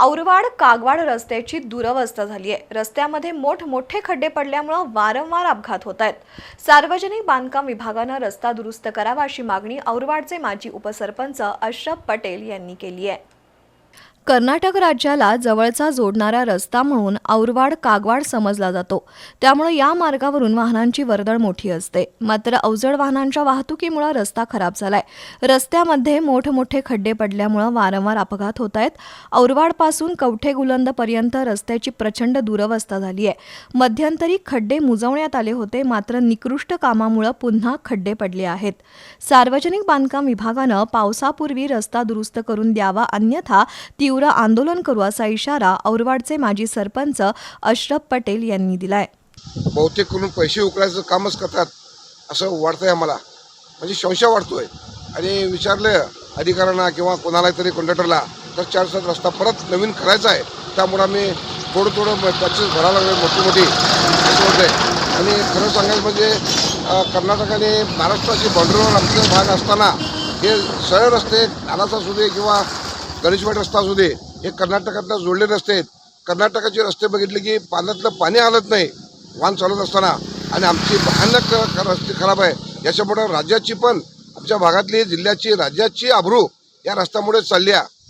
औरवाड कागवाड रस्त्याची दुरवस्था झाली आहे. रस्त्यामध्ये मोठमोठे खड्डे पडल्यामुळं वारंवार अपघात होत आहेत. सार्वजनिक बांधकाम विभागानं रस्ता दुरुस्त करावा अशी मागणी औरवाडचे माजी उपसरपंच अशरफ पटेल यांनी केली आहे. कर्नाटक राज्याला जवळचा जोडणारा रस्ता म्हणून औरवाड कागवाड समजला जातो. त्यामुळे या मार्गावरून वाहनांची वर्दळ मोठी असते. मात्र अवजड वाहनांच्या वाहतुकीमुळे रस्ता खराब झालाय. रस्त्यामध्ये मोठमोठे खड्डे पडल्यामुळे वारंवार अपघात होत आहेत औरवाडपासून कवठे गुलंदपर्यंत रस्त्याची प्रचंड दुरवस्था झाली आहे मध्यंतरी खड्डे मुजवण्यात आले होते मात्र निकृष्ट कामामुळे पुन्हा खड्डे पडले आहेत. सार्वजनिक बांधकाम विभागानं पावसापूर्वी रस्ता दुरुस्त करून द्यावा अन्यथा तीव्र आंदोलन करू असा इशारा औरवाडचे माजी सरपंच अशरफ पटेल यांनी दिलाय. बहुतेक करून पैसे उकळायचं कामच करतात असं वाटतंय आम्हाला. म्हणजे संशय वाटतोय. आणि विचारलं अधिकाऱ्यांना किंवा कोणाला तरी कंडक्टरला तर चार सात रस्ता परत नवीन करायचा आहे. त्यामुळे आम्ही थोडं थोडं पॅचेस भरायला लागले मोठी मोठी. आणि खरं सांगायचं म्हणजे कर्नाटकाने कर्नाटक आणि महाराष्ट्राची बाँड्रीवर आमचा भाग असताना हे सरळ रस्ते नालाचा असू दे किंवा गणेशवाड रस्ता असू दे हे कर्नाटकातला जोडले रस्ते आहेत. कर्नाटकाचे रस्ते बघितले की पाण्यातलं पाणी हलत नाही. वाहन चालत असताना. आणि आमची भयानक रस्ते खराब आहे. याच्यामुळं राज्याची पण आमच्या भागातली जिल्ह्याची राज्याची आबरू या रस्त्यामुळे चालली आहे.